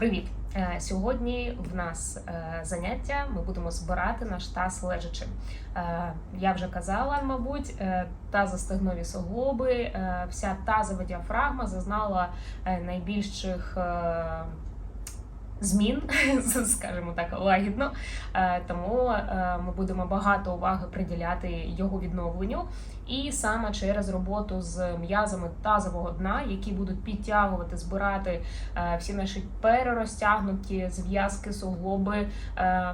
Привіт! Е, Сьогодні в нас е, заняття. Ми будемо збирати наш таз лежачи. Е, Я вже казала, мабуть, тазостегнові суглоби, вся тазова діафрагма зазнала найбільших. Змін, скажімо так, лагідно. Е, Тому е, ми будемо багато уваги приділяти його відновленню, і саме через роботу з м'язами тазового дна, які будуть підтягувати, збирати е, всі наші перерозтягнуті зв'язки, суглоби,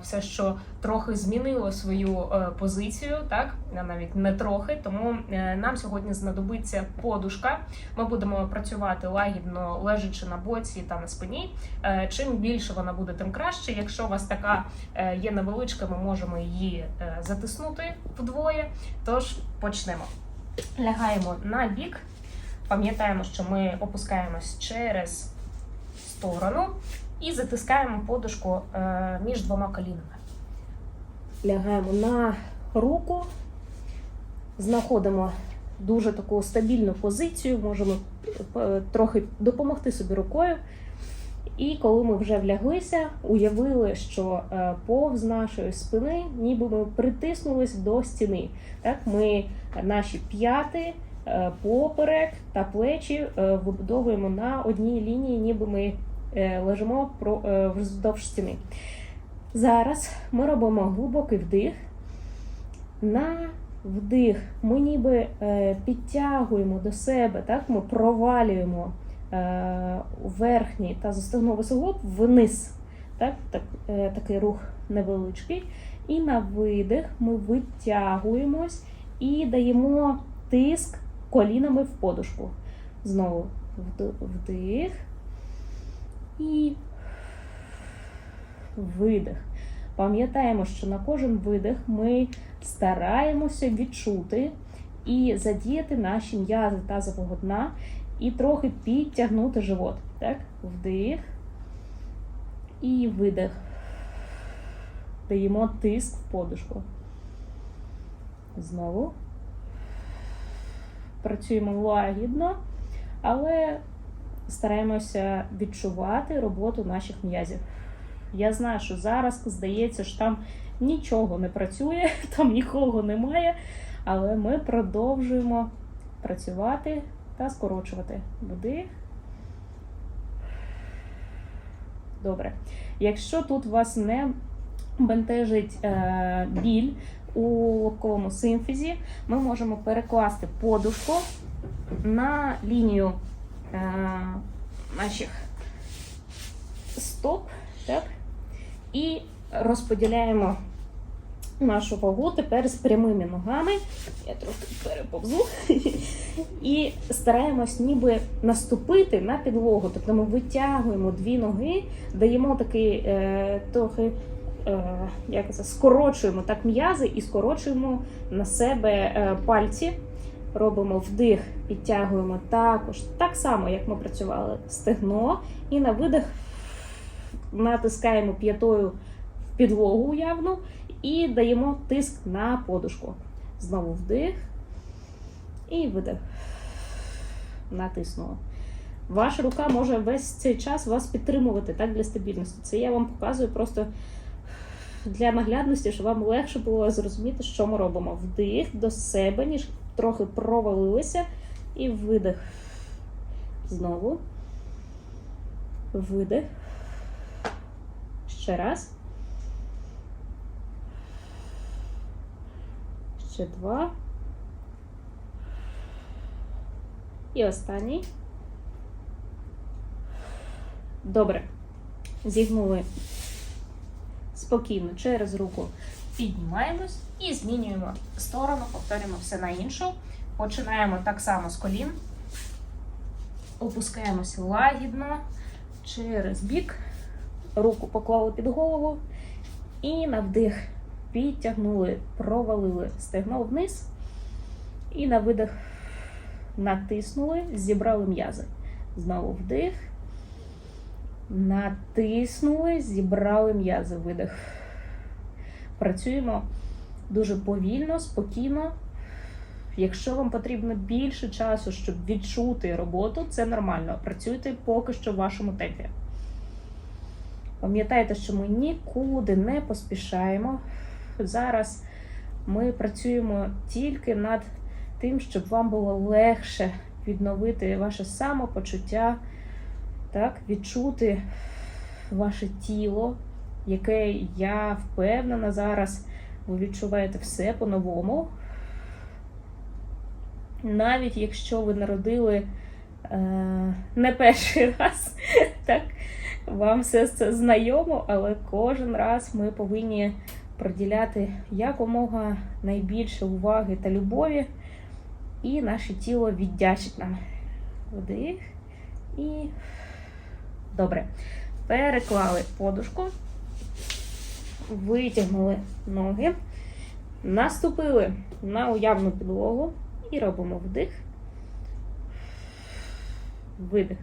все, що трохи змінило свою позицію, так навіть не трохи. Тому нам сьогодні знадобиться подушка. Ми будемо працювати лагідно, лежачи на боці та на спині. Чим більше вона буде, тим краще. Якщо у вас така е, є невеличка, ми можемо її е, затиснути вдвоє. Тож почнемо. Лягаємо на бік. Пам'ятаємо, що ми опускаємось через сторону і затискаємо подушку е, між двома колінами. Лягаємо на руку, знаходимо дуже таку стабільну позицію, можемо трохи допомогти собі рукою. І коли ми вже вляглися, уявили, що е, повз нашої спини, ніби ми притиснулись до стіни. Так, ми наші п'яти, е, поперек та плечі е, вибудовуємо на одній лінії, ніби ми лежимо вздовж стіни. Зараз ми робимо глибокий вдих. На вдих ми ніби підтягуємо до себе, так? ми провалюємо верхній та застигновий суглоб вниз. Так? Так, е, такий рух невеличкий. І на видих ми витягуємось і даємо тиск колінами в подушку. Знову вдих і видих. Пам'ятаємо, що на кожен видих ми стараємося відчути і задіяти наші м'язи тазового дна і трохи підтягнути живот. Так? Вдих і видих. Даємо тиск в подушку. Знову. Працюємо лагідно, але стараємося відчувати роботу наших м'язів. Я знаю, що зараз здається, що там нічого не працює, там нікого немає, але ми продовжуємо працювати та скорочувати. Вдих. Добре. Якщо тут вас не бентежить е, біль у лобковому симфізі, ми можемо перекласти подушку на лінію е, наших стоп, так? І розподіляємо нашу вагу тепер з прямими ногами. Я трохи переповзу. І стараємось ніби наступити на підлогу. Тобто ми витягуємо дві ноги, даємо такий е, трохи. е, Як це скорочуємо так м'язи і скорочуємо на себе е, пальці. Робимо вдих, підтягуємо також так само, як ми працювали стегно, і на видих натискаємо п'ятою в підлогу уявно і даємо тиск на подушку. Знову вдих і видих. Натиснула. Ваша рука може весь цей час вас підтримувати так для стабільності. Це я вам показую просто для наглядності, щоб вам легше було зрозуміти, що ми робимо. Вдих до себе, ніж трохи провалилися, і видих. Знову. Видих. Ще раз. Ще два. І останній. Добре. Зігнули спокійно через руку. Піднімаємось і змінюємо сторону, повторюємо все на іншу. Починаємо так само з колін. Опускаємося лагідно через бік. Руку поклали під голову. І на вдих підтягнули, провалили стегно вниз. І на видих натиснули, зібрали м'язи. Знову вдих. Натиснули, зібрали м'язи. Видих. Працюємо дуже повільно, спокійно. Якщо вам потрібно більше часу, щоб відчути роботу, це нормально. Працюйте поки що в вашому темпі. Пам'ятайте, що ми нікуди не поспішаємо. Зараз ми працюємо тільки над тим, щоб вам було легше відновити ваше самопочуття, так, відчути ваше тіло, яке я впевнена зараз. Ви відчуваєте все по-новому. Навіть якщо ви народили е, не перший раз, так, вам все це знайомо, але кожен раз ми повинні приділяти якомога найбільше уваги та любові, і наше тіло віддячить нам. Вдих і добре. Переклали подушку, витягнули ноги, наступили на уявну підлогу і робимо вдих, видих.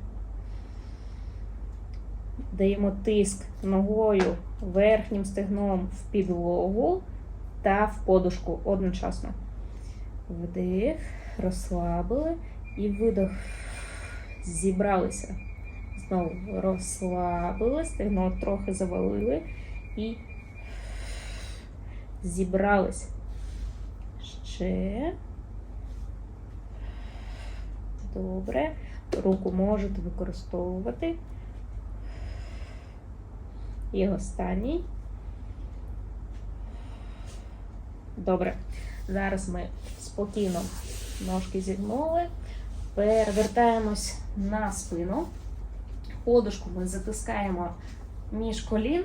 Даємо тиск ногою верхнім стегном в підлогу та в подушку одночасно. Вдих, розслабили і видох. Зібралися. Знову розслабили, стегно трохи завалили і зібрались. Ще. Добре. Руку можете використовувати. І останній. Добре. Зараз ми спокійно ножки зігнули. Перевертаємось на спину. Подушку ми затискаємо між колін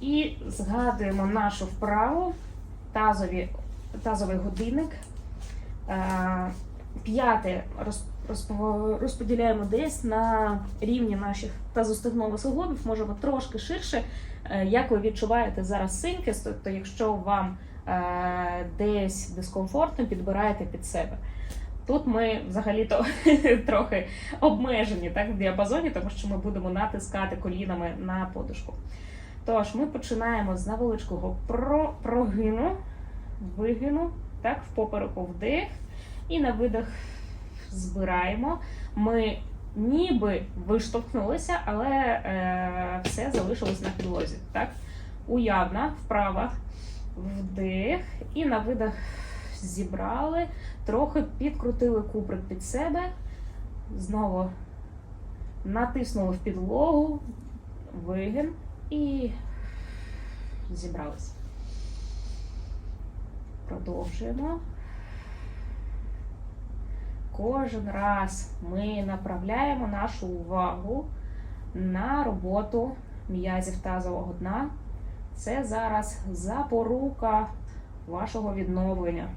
і згадуємо нашу вправу, тазові, тазовий годинник. Е, П'яте розподіляємо десь на рівні наших тазостегнових суглобів, можемо трошки ширше. Е, як ви відчуваєте зараз синкіс, тобто, якщо вам десь дискомфортно, підбираєте під себе. Тут ми взагалі-то трохи обмежені так, в діапазоні, тому що ми будемо натискати колінами на подушку. Тож, ми починаємо з невеличкого прогину, вигину, так, в попереку вдих. І на видих збираємо. Ми ніби виштовхнулися, але е, все залишилось на підлозі. Так? Уявна вправа, вдих. І на видих зібрали, трохи підкрутили куприк під себе. Знову натиснули в підлогу, вигин і зібрались. Продовжуємо. Кожен раз ми направляємо нашу увагу на роботу м'язів тазового дна. Це зараз запорука вашого відновлення.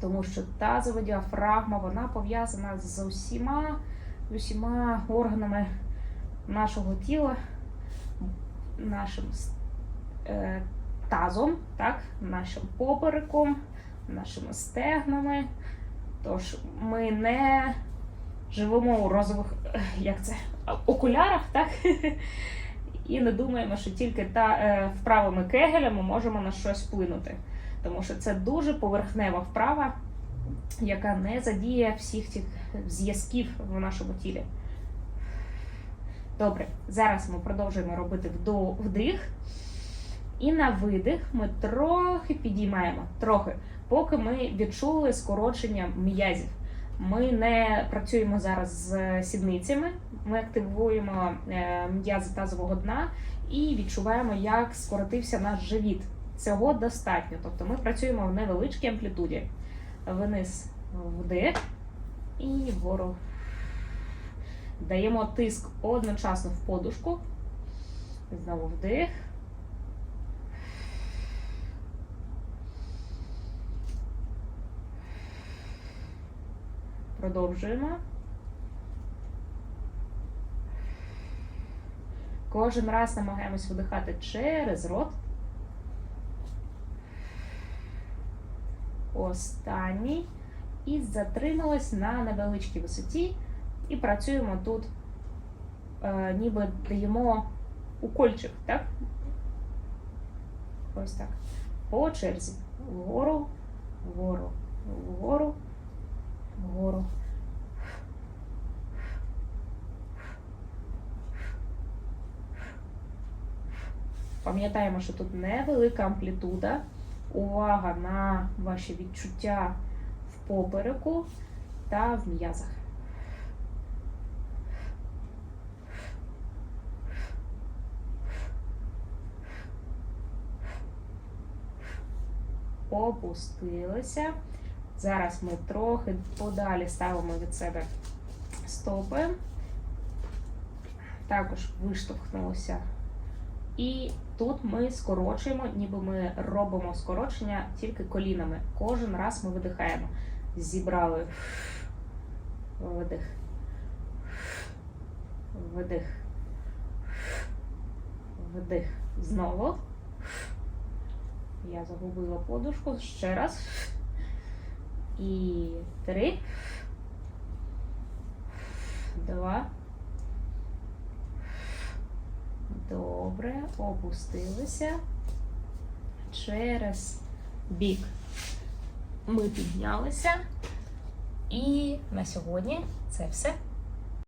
Тому що тазова діафрагма вона пов'язана з усіма, усіма органами нашого тіла, нашим е, тазом, так, нашим попереком, нашими стегнами. Тож ми не живемо у розових як це, окулярах, так? І не думаємо, що тільки та е, вправами кегеля ми можемо на щось вплинути. Тому що це дуже поверхнева вправа, яка не задіє всіх цих зв'язків в нашому тілі. Добре, зараз ми продовжуємо робити вдих. І на видих ми трохи підіймаємо, трохи, поки ми відчули скорочення м'язів. Ми не працюємо зараз з сідницями, ми активуємо е, м'язи тазового дна і відчуваємо, як скоротився наш живіт. Цього достатньо. Тобто ми працюємо в невеличкій амплітуді. Вниз вдих і вгору. Даємо тиск одночасно в подушку. Знову вдих. Продовжуємо. Кожен раз намагаємось видихати через рот. Останній. І затрималась на невеличкій висоті. І працюємо тут, е, ніби даємо укольчик, так? Ось так. По черзі. Вгору, вгору, вгору вгору. Пам'ятаємо, що тут невелика амплітуда. Увага на ваші відчуття в попереку та в м'язах. Опустилися. Зараз ми трохи подалі ставимо від себе стопи. Також виштовхнулися. І тут ми скорочуємо, ніби ми робимо скорочення тільки колінами. Кожен раз ми видихаємо. Зібрали видих. Видих. Вдих. Знову. Я загубила подушку. Ще раз. І три. Два. Добре. Опустилися. Через бік. Ми піднялися. І на сьогодні це все.